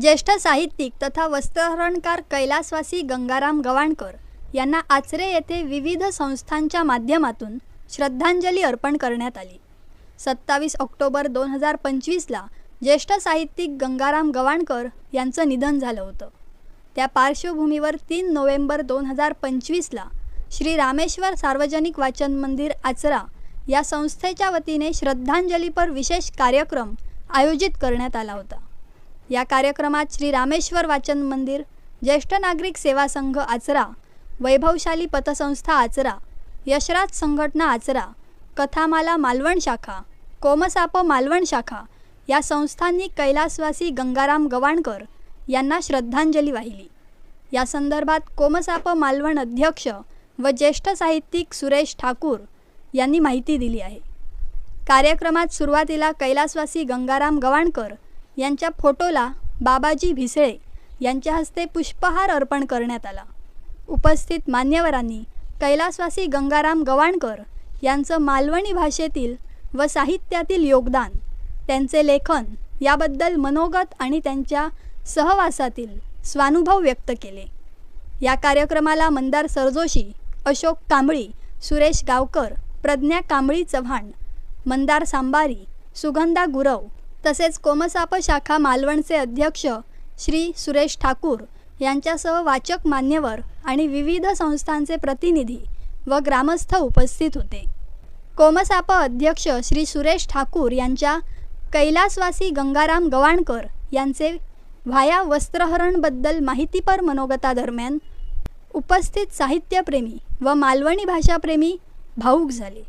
ज्येष्ठ साहित्यिक तथा वस्त्रहरणकार कैलासवासी गंगाराम गवाणकर यांना आचरे येथे विविध संस्थांच्या माध्यमातून श्रद्धांजली अर्पण करण्यात आली. सत्तावीस ऑक्टोबर दोन हजार पंचवीसला ज्येष्ठ साहित्यिक गंगाराम गवाणकर यांचं निधन झालं होतं. त्या पार्श्वभूमीवर तीन नोव्हेंबर दोन हजार पंचवीसला श्री रामेश्वर सार्वजनिक वाचन मंदिर आचरा या संस्थेच्या वतीने श्रद्धांजलीपर विशेष कार्यक्रम आयोजित करण्यात आला होता. या कार्यक्रमात श्री रामेश्वर वाचन मंदिर ज्येष्ठ नागरिक सेवा संघ आचरा वैभवशाली पतसंस्था आचरा यशराज संघटना आचरा कथामाला मालवण शाखा कोमसाप मालवण शाखा या संस्थांनी कैलासवासी गंगाराम गवाणकर यांना श्रद्धांजली वाहिली. या संदर्भात कोमसाप मालवण अध्यक्ष व ज्येष्ठ साहित्यिक सुरेश ठाकूर यांनी माहिती दिली आहे. कार्यक्रमात सुरुवातीला कैलासवासी गंगाराम गवाणकर यांच्या फोटोला बाबाजी भिसळे यांच्या हस्ते पुष्पहार अर्पण करण्यात आला. उपस्थित मान्यवरांनी कैलासवासी गंगाराम गवाणकर यांचं मालवणी भाषेतील व साहित्यातील योगदान त्यांचे लेखन याबद्दल मनोगत आणि त्यांच्या सहवासातील स्वानुभव व्यक्त केले. या कार्यक्रमाला मंदार सरजोशी अशोक कांबळी सुरेश गावकर प्रज्ञा कांबळी चव्हाण मंदार सांबारी सुगंधा गुरव तसेच कोमसाप शाखा मालवणचे अध्यक्ष श्री सुरेश ठाकूर यांच्यासह वाचक मान्यवर आणि विविध संस्थांचे प्रतिनिधी व ग्रामस्थ उपस्थित होते. कोमसाप अध्यक्ष श्री सुरेश ठाकूर यांच्या कैलासवासी गंगाराम गवाणकर यांचे व्हाया वस्त्रहरणबद्दल माहितीपर मनोगतादरम्यान उपस्थित साहित्यप्रेमी व मालवणी भाषाप्रेमी भाऊक झाले.